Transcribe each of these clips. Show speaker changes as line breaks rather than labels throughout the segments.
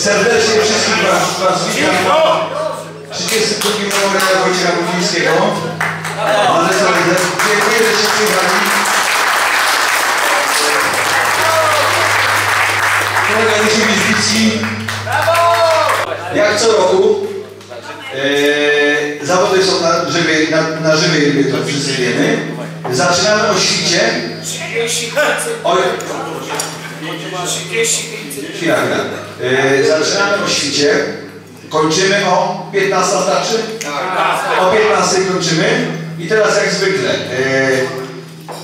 Serdecznie wszystkich Was, was witam. 32 memoriał Wojciecha Budzińskiego. Ale co, dziękuję, że się przyjechali. Kolega Rysiewicz Wicki. Jak co roku e, zawody są na żywej, na, na żywej rybie, to wszyscy wiemy. Zaczynamy o świcie. O, chwila, chwila. Zaczynamy o świcie. Kończymy o 15 starczy? O 15 kończymy. I teraz jak zwykle. E,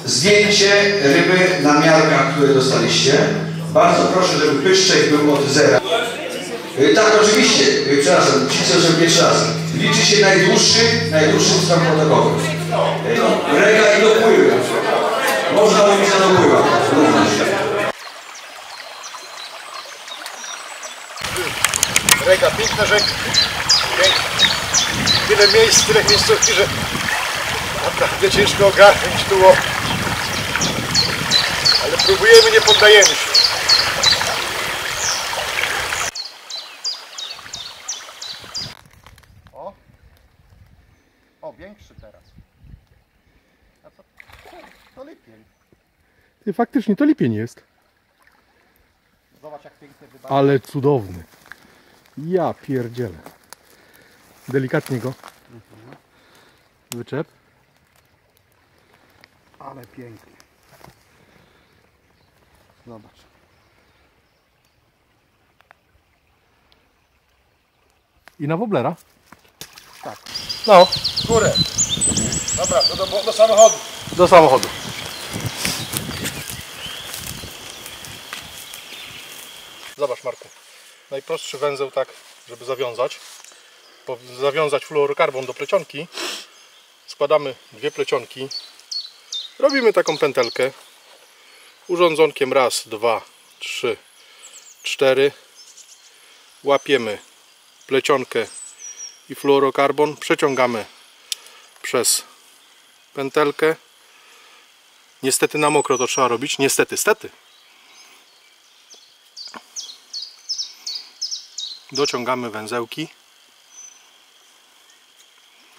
zdjęcie ryby na miarkach, które dostaliście. Bardzo proszę, żeby pyszczek był od zera. E, Tak, oczywiście. E, Przepraszam, ci co są pierwszy raz. Liczy się najdłuższy, najdłuższy stan protokołowy. E, Rega i dopływy. Można mówić na dopływach również.
Reka, piękna rzeka. Piękna. Tyle miejsc, tyle miejscówki, że naprawdę ciężko ogarnąć było. Ale próbujemy, nie poddajemy się. O, o większy teraz. A co? To lipień.
Ty, faktycznie to lipień jest.
Zobacz jak pięknie wydaje.
Ale cudowny. Ja pierdzielę. Delikatnie go. Wyczep.
Ale pięknie. Zobacz.
I na woblera.
Tak.
No,
W górę. Dobra, to do, do samochodu.
do samochodu. Zobacz Marku. Najprostszy węzeł tak, żeby zawiązać. Zawiązać fluorokarbon do plecionki. Składamy dwie plecionki. Robimy taką pętelkę. Urządzonkiem raz, dwa, trzy, cztery. Łapiemy plecionkę i fluorokarbon. Przeciągamy przez pętelkę. Niestety na mokro to trzeba robić. Niestety, stety. Dociągamy węzełki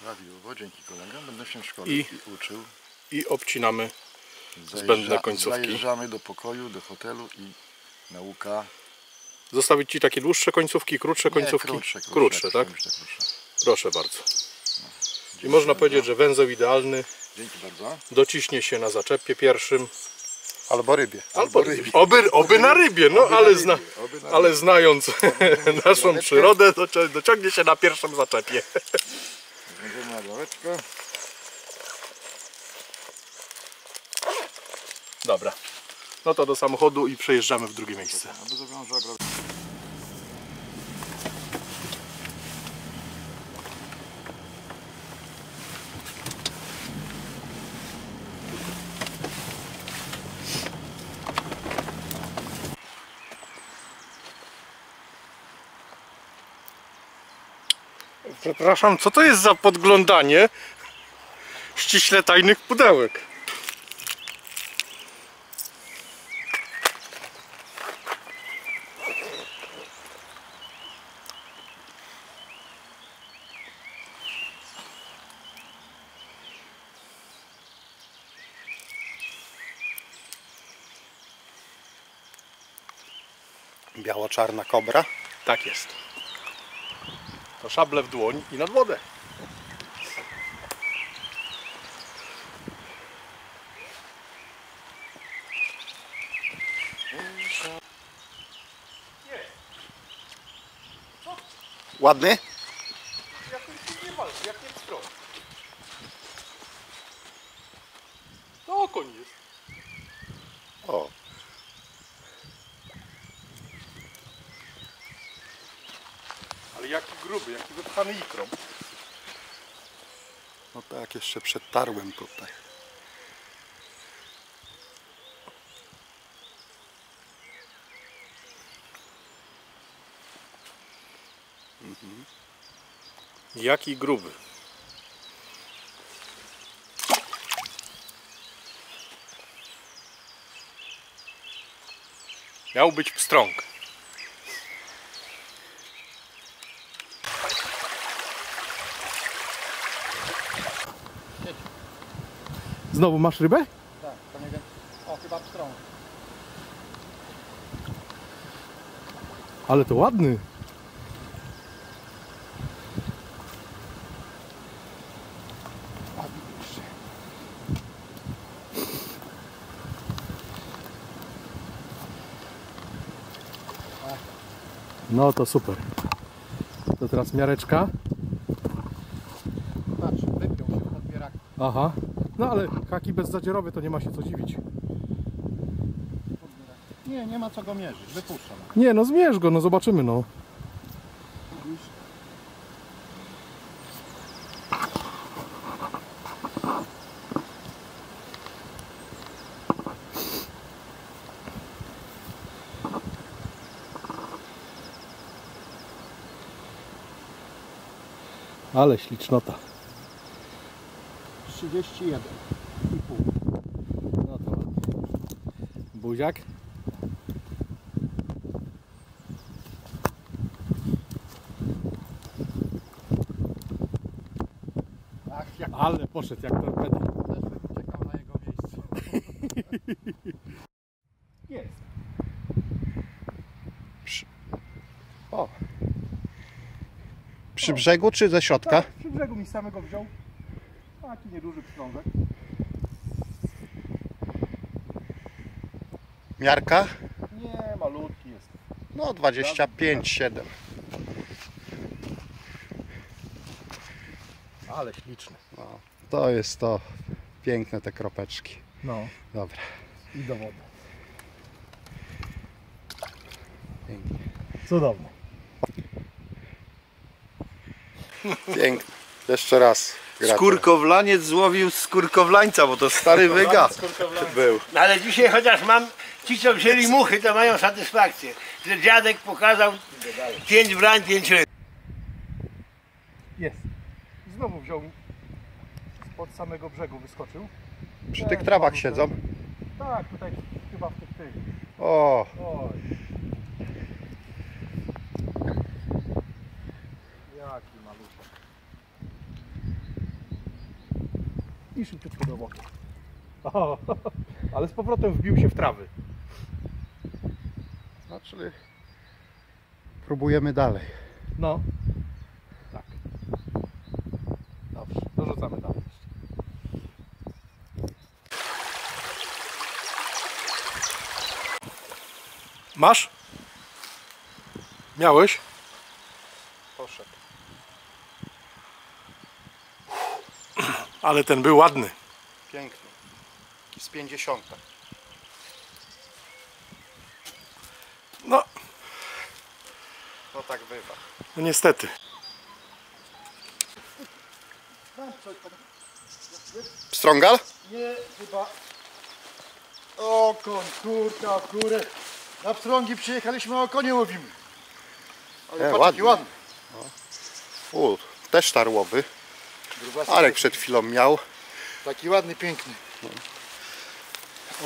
Prawidłowo, dzięki kolegom. Będę się szkolił
I-
i, uczył.
i obcinamy Zbędne
Zajeżdża-
końcówki.
Zajeżdżamy do pokoju, do hotelu i nauka.
Zostawić Ci takie dłuższe końcówki, krótsze końcówki?
Nie, krótsze,
krótsze, tak?
Krótsze, krótsze.
Proszę bardzo. I można powiedzieć, że węzeł idealny
Dzięki bardzo.
dociśnie się na zaczepie pierwszym.
Albo rybie.
Albo oby, oby na rybie, no ale,
rybie,
zna, ale znając naszą przyrodę, to dociągnie się na pierwszym zaczepie.
Będziemy na gałeczkę.
Dobra. No to do samochodu i przejeżdżamy w drugie miejsce. Przepraszam, co to jest za podglądanie ściśle tajnych pudełek?
Biało-czarna kobra.
Tak jest. To szable w dłoń i nad wodę.
Ładny?
Jak nie walczy, jak nie stron. To okoń jest.
O.
Ale jaki gruby, jaki wypchany ikrą.
No tak, jeszcze przed tarłem tutaj.
Jaki gruby. Miał być pstrąg. Znowu masz rybę?
Tak, to nie wiem. O, chyba pstrąg.
Ale to ładny. No to super. To teraz miareczka.
Patrz, wypiął się podbierak.
Aha. No ale haki bezzadzierowy to nie ma się co dziwić.
Nie, nie ma co go mierzyć. Wypuszczam.
Nie no zmierz go, no zobaczymy no. Ale ślicznota.
31.
No to ładnie. Buziak?
Ach, jak
Ale poszedł jak torpeda.
też bym czekał na jego miejsce.
Jest.
O. Przy brzegu czy ze środka?
Tak, przy brzegu mi samego wziął. Taki nieduży pstrążek.
Miarka?
Nie, malutki jest.
No 25, 7.
Ale śliczny.
No, to jest to. Piękne te kropeczki.
No
Dobra.
i do wody.
Pięknie.
Cudowny.
Pięknie. Jeszcze raz. Gratuluję.
Skurkowlaniec złowił skurkowlańca, bo to stary wyga był.
No ale dzisiaj chociaż mam, ci co wzięli muchy, to mają satysfakcję, że dziadek pokazał pięć brań, pięć ryb.
Jest. Znowu wziął spod samego brzegu wyskoczył.
Przy tych trawach siedzą.
Tak, tutaj chyba w tych tych.
O,
Oj. Jaki maluszek. I szybciutko do wody. O, ale z powrotem wbił się w trawy.
czyli próbujemy dalej.
No. Tak. Dobrze, dorzucamy dalej jeszcze. Masz? Miałeś? Ale ten był ładny.
Piękny. Z 50.
No,
To tak bywa.
no niestety.
Strągal?
Nie, chyba. O koń, kurka, kurę. Na pstrągi przyjechaliśmy, a o konie łowimy. Ale
E,
patrz,
ładny.
ładny.
U, też tarłowy. Arek przed chwilą miał.
Taki ładny, piękny.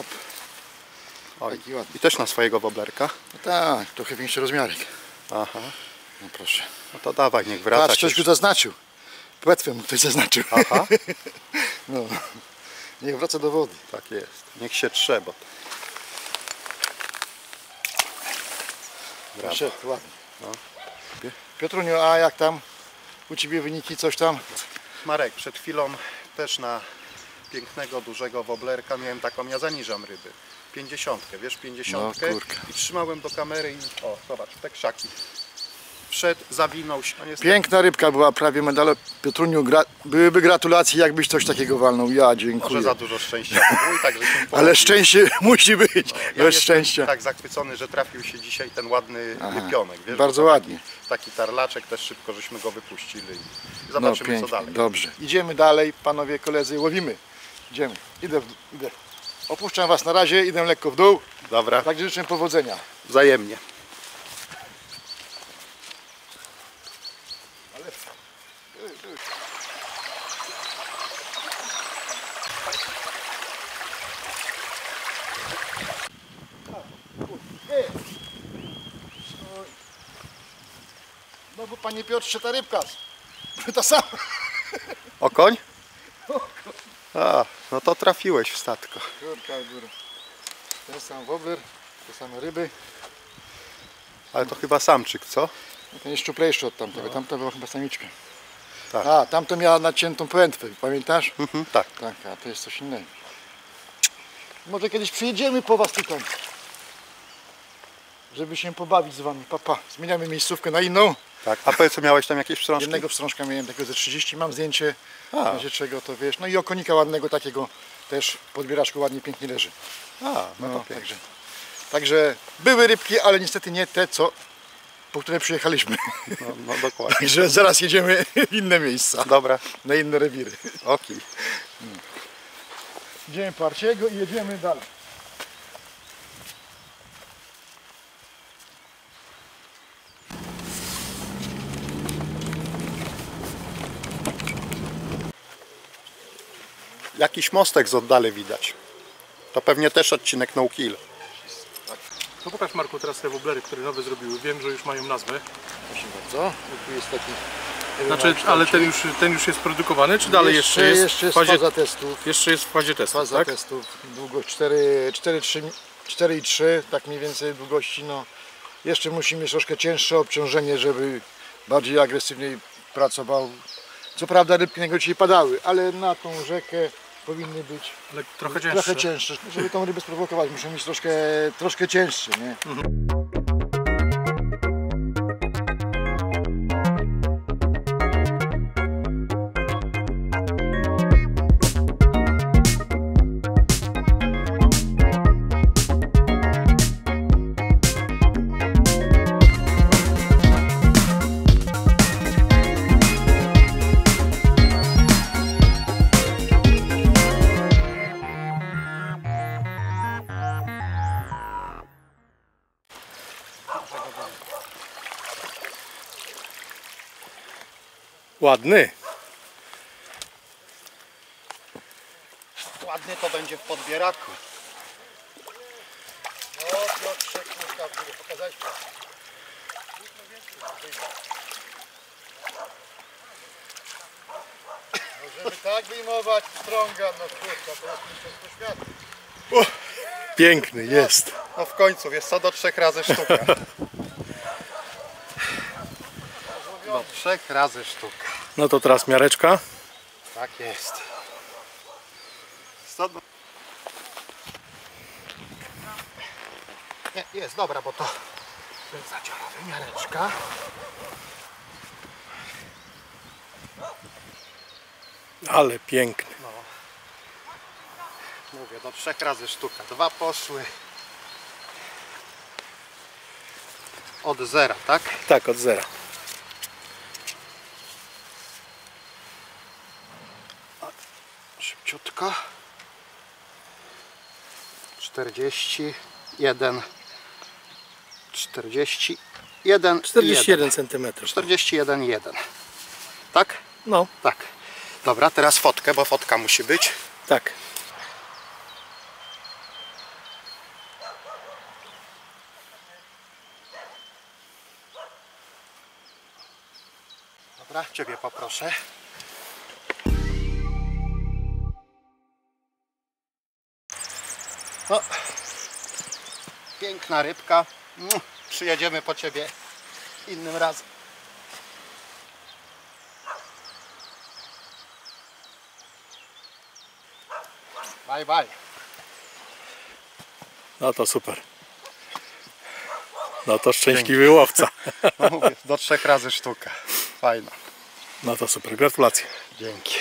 Op,
Oj.
taki ładny.
I też na swojego woblerka.
No tak, trochę większy rozmiarek.
Aha.
No proszę.
No to dawaj, niech wraca
Patrz, ktoś go zaznaczył. Płetwę mu ktoś zaznaczył.
Aha,
No. Niech wraca do wody.
tak jest. Niech się trzeba. Brawo.
Proszę, ładnie. Piotruniu, a jak tam? U Ciebie wyniki, coś tam?
Marek, przed chwilą też na pięknego, dużego woblerka miałem taką, ja zaniżam ryby. Pięćdziesiątkę, wiesz, pięćdziesiątkę
No,
i trzymałem do kamery i o, zobacz, te krzaki. Wszedł, zawinął się, no
Piękna rybka była, prawie medale. Piotruniu, gra... byłyby gratulacje, jakbyś coś takiego walnął. Ja
może
dziękuję.
za dużo szczęścia było i także się
Ale szczęście musi być.
Ja
Bez szczęścia.
tak zachwycony, że trafił się dzisiaj ten ładny
Aha,
pionek, wiesz,
bardzo ładnie.
Taki, taki tarlaczek, też szybko żeśmy go wypuścili
No
zobaczymy co
pięknie,
dalej.
dobrze. Idziemy dalej, panowie koledzy, łowimy. Idziemy. Idę, w, idę. Opuszczam was na razie, idę lekko w dół.
Dobra,
Także życzę powodzenia.
wzajemnie.
No bo panie Piotrze, ta rybka. Ta sama.
Okoń? A, No to trafiłeś w statko.
Kurka góra. Ten sam wobler, te same ryby.
Ale to chyba samczyk, co?
Ten jest szczuplejszy od tamtego, tamta była chyba samiczka.
Tak.
A, tamto miała naciętą pętwę, pamiętasz?
Mhm, tak.
Tak, a to jest coś innego. Może kiedyś przyjedziemy po was tutaj. Żeby się pobawić z wami. Papa, zmieniamy miejscówkę na inną.
tak. A powiedz, co miałeś tam jakieś wstrząski?
Jednego wstrzążka miałem takiego ze 30, mam zdjęcie.
A.
W razie czego to wiesz. No i okonika ładnego takiego też podbieraczku ładnie pięknie leży.
A, no,
No, także, także były rybki, ale niestety nie te, co po które przyjechaliśmy.
No, no dokładnie.
Także zaraz jedziemy w inne miejsca,
Dobra,
na inne rewiry.
oki.
Idziemy Parciego i jedziemy dalej.
Jakiś mostek z oddali widać. To pewnie też odcinek No Kill.
No pokaż Marku teraz te woblery, które nowe zrobiły. Wiem, że już mają nazwę.
Proszę bardzo. Tu jest taki...
Znaczy, ale ten już, ten już jest produkowany, czy dalej jeszcze, jest
jeszcze jest
fazie,
faza testów.
jeszcze jest w fazie testu,
Faza
tak?
testów. Długość 4, 4, 3, 4 i 3, tak mniej więcej długości. No. Jeszcze musimy mieć troszkę cięższe obciążenie, żeby bardziej agresywniej pracował. Co prawda rybki niego dzisiaj padały, ale na tą rzekę powinny być
trochę cięższe.
trochę cięższe. Żeby tą rybę sprowokować, muszą mieć troszkę, troszkę cięższe. Nie?
Ładny.
Ładny to będzie w podbieraku.
No, Piotrze, kurka, żeby pokazać. Możemy tak wyjmować strąga, no kurka, to jest mistrzostwo świata.
Piękny jest.
No w końcu, jest co do trzech razy sztuka. Do trzech razy sztuka.
No to teraz miareczka.
Tak jest. Nie, jest dobra, bo to zadziała wymiareczka.
Ale piękny.
Mówię, do trzech razy sztuka. Dwa poszły. Od zera, tak?
Tak, od zera.
Szybciutko. 41 41
41 cm.
41 1 Tak?
No,
Tak. Dobra, teraz fotkę, bo fotka musi być.
tak.
Dobra, Ciebie poproszę. No, piękna rybka. Przyjedziemy po Ciebie innym razem. Bye, bye.
No to super. No to szczęśliwy łowca.
No mówię, do trzech razy sztuka. Fajna.
No to super, gratulacje.
Dzięki.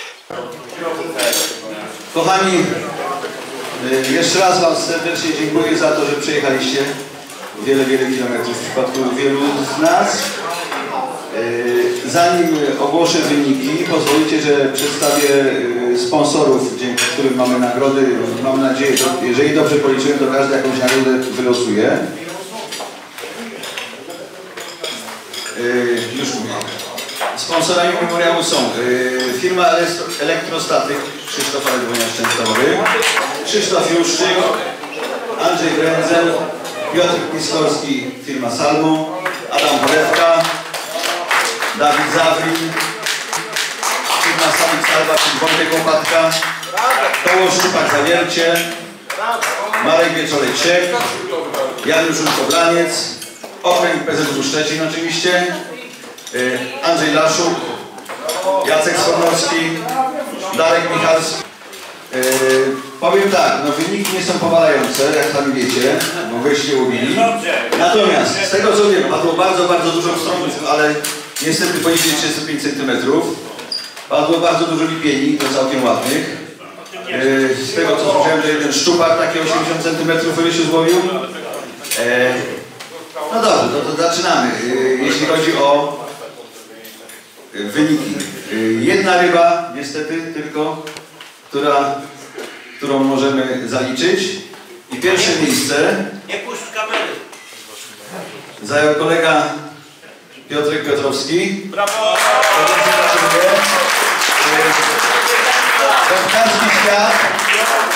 Kochani, jeszcze raz Wam serdecznie dziękuję za to, że przyjechaliście. Wiele, wiele kilometrów w przypadku wielu z nas. Y, Zanim ogłoszę wyniki, pozwolicie, że przedstawię y, sponsorów, dzięki którym mamy nagrody. Mam nadzieję, że jeżeli dobrze policzyłem, to każdy jakąś nagrodę wylosuje. Y, Już. Sponsorami memoriału są y, firma Elektrostatyk Krzysztof Radwonia Szczęstowy, Krzysztof Juszczyk, Andrzej Brędzel, Piotr Piskorski, firma Salmo, Adam Polewka, Dawid Zawrin, firma na samych salwach, czyli Wojtek Łopatka, Koło Szczupak Zawiercie, Marek Wieczorek-Siek, Janusz Koblaniec, Okręg PZW Szczecin oczywiście, y, Andrzej Laszuk, Jacek Skornowski, Darek Michalski. Powiem tak, no wyniki nie są powalające, jak sami wiecie, bo wyście łowili. Natomiast z tego co wiem, padło bardzo, bardzo dużo pstrągów, ale niestety poniżej 35 cm. Padło bardzo dużo lipieni, to całkiem ładnych. Yy, z tego co słyszałem, że jeden szczupak taki 80 cm się złowił. Yy, no dobrze, to, to zaczynamy. Yy, jeśli chodzi o wyniki. Jedna ryba, niestety tylko która, którą możemy zaliczyć. I pierwsze miejsce
Nie puść kamery.
zajął kolega Piotrek Piotrowski.
Brawo!
Wędkarski świat.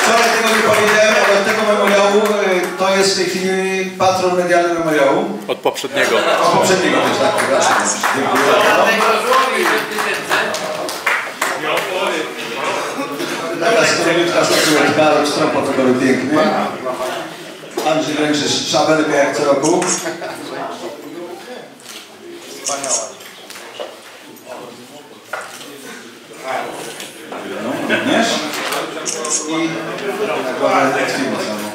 Wczoraj tego nie powiedziałem, ale od tego memoriału y, to jest w tej chwili patron medialny memoriału.
Od poprzedniego.
A poprzedniego też tak, przepraszam. Dziękuję Taka skromniutka statuetka, ale stron protokoły piękny. Andrzej Ręczysz, szabelkę jak co roku. No, również. I samą.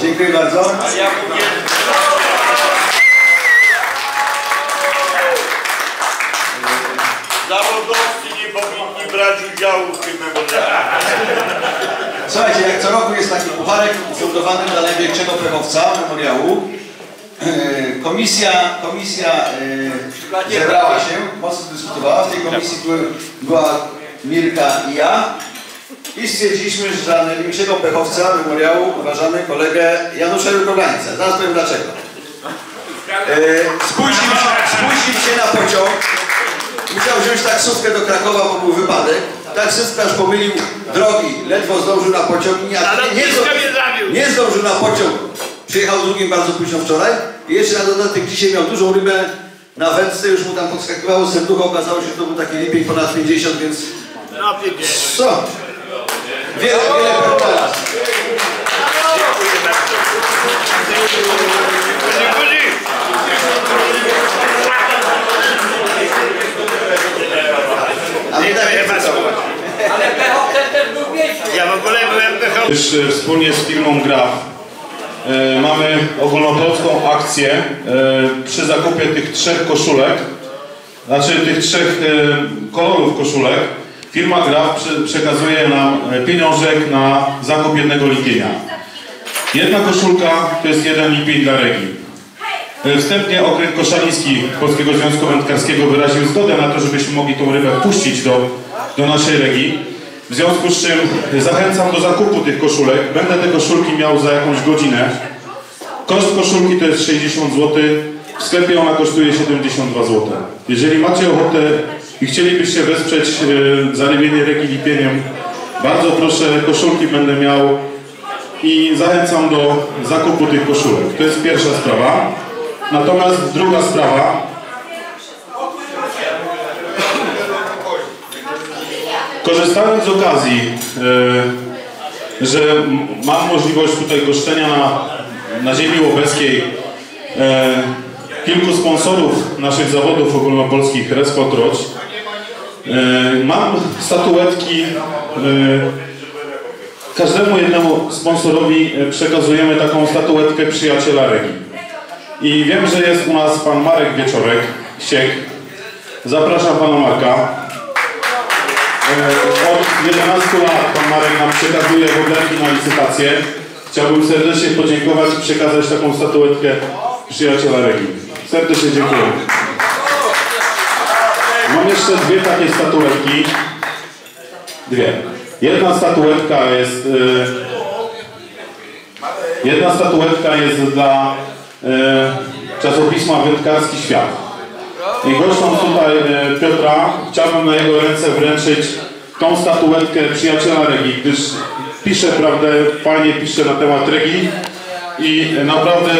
Dziękuję bardzo.
Brać udziału w tym memoriale.
Słuchajcie, jak co roku jest taki pucharek ufundowany dla największego pechowca memoriału. E, Komisja, komisja e, zebrała się, mocno dyskutowała. W tej komisji była Mirka i ja. I stwierdziliśmy, że za największego pechowca memoriału uważamy kolegę Janusza Jurkowańca. Zaraz powiem dlaczego. E, spóźnił się na pociąg. Musiał wziąć taksówkę do Krakowa, bo był wypadek. Taksówkarz pomylił drogi, ledwo zdążył na pociąg. Nie, nie,
zabił.
nie zdążył na pociąg. Przyjechał drugim bardzo późno wczoraj. I jeszcze na dodatek dzisiaj miał dużą rybę na wędce, już mu tam podskakiwało serducho. Okazało się, że to był taki lipień ponad 50, więc
No
co? Wiele, wiele.
Dziękuję.
A my tak nie
bardzo.
Ale pechowcem też był mniejszy.
Ja w ogóle byłem
wspólnie z firmą Graf e, mamy ogólnopolską akcję e, przy zakupie tych trzech koszulek, znaczy tych trzech e, kolorów koszulek. Firma Graf przekazuje nam pieniążek na zakup jednego lipienia. Jedna koszulka to jest jeden lipień dla Regi. E, Wstępnie okręg koszaliński Polskiego Związku Wędkarskiego wyraził zgodę na to, żebyśmy mogli tą rybę puścić do, do naszej Regi. W związku z czym zachęcam do zakupu tych koszulek. Będę te koszulki miał za jakąś godzinę. Koszt koszulki to jest 60 zł. W sklepie ona kosztuje 72 zł. Jeżeli macie ochotę i chcielibyście wesprzeć e, zarybienie reki lipieniem, bardzo proszę, koszulki będę miał i zachęcam do zakupu tych koszulek. To jest pierwsza sprawa. Natomiast druga sprawa, korzystając z okazji, e, że mam możliwość tutaj goszczenia na, na ziemi łobeskiej e, kilku sponsorów naszych zawodów ogólnopolskich Respot Roć, e, mam statuetki Każdemu jednemu sponsorowi przekazujemy taką statuetkę przyjaciela Regi. I wiem, że jest u nas pan Marek Wieczorek, Siek. Zapraszam pana Marka. E, Od 11 lat pan Marek nam przekazuje wodniki na licytację. Chciałbym serdecznie podziękować i przekazać taką statuetkę przyjaciela Regi. Serdecznie dziękuję. Mam jeszcze dwie takie statuetki. Dwie. Jedna statuetka jest. y, jedna statuetka jest dla y, czasopisma Wędkarski Świat. I gościom tutaj y, Piotra chciałbym na jego ręce wręczyć tą statuetkę przyjaciela Regi, gdyż pisze, prawdę, fajnie pisze na temat Regi i naprawdę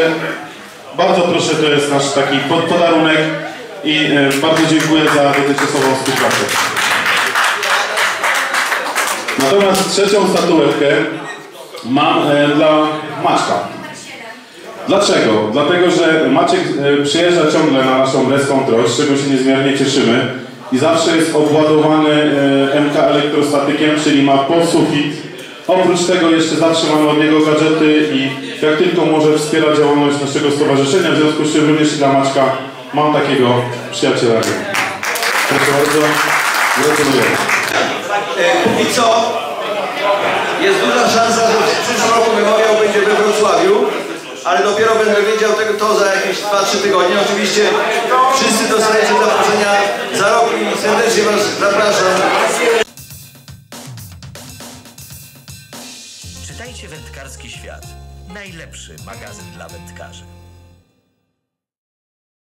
bardzo proszę, to jest nasz taki pod- podarunek i e, bardzo dziękuję za dotychczasową współpracę. Natomiast trzecią statuetkę mam e, dla Maćka. Dlaczego? Dlatego, że Maciek e, przyjeżdża ciągle na naszą Brest Control, z czego się niezmiernie cieszymy i zawsze jest obładowany e, MK elektrostatykiem, czyli ma podsufit. Oprócz tego jeszcze zawsze mamy od niego gadżety i jak tylko może wspiera działalność naszego stowarzyszenia, w związku z czym również dla Maćka mam takiego przyjaciela. Proszę bardzo, gratuluję.
E, Póki co jest duża szansa, że w przyszłym roku memoriał będzie we Wrocławiu, ale dopiero będę wiedział tego to za jakieś 2-3 tygodnie. Oczywiście wszyscy dostajecie zaproszenia za rok i serdecznie Was zapraszam.
Czytajcie Wędkarski Świat. Najlepszy magazyn dla wędkarzy.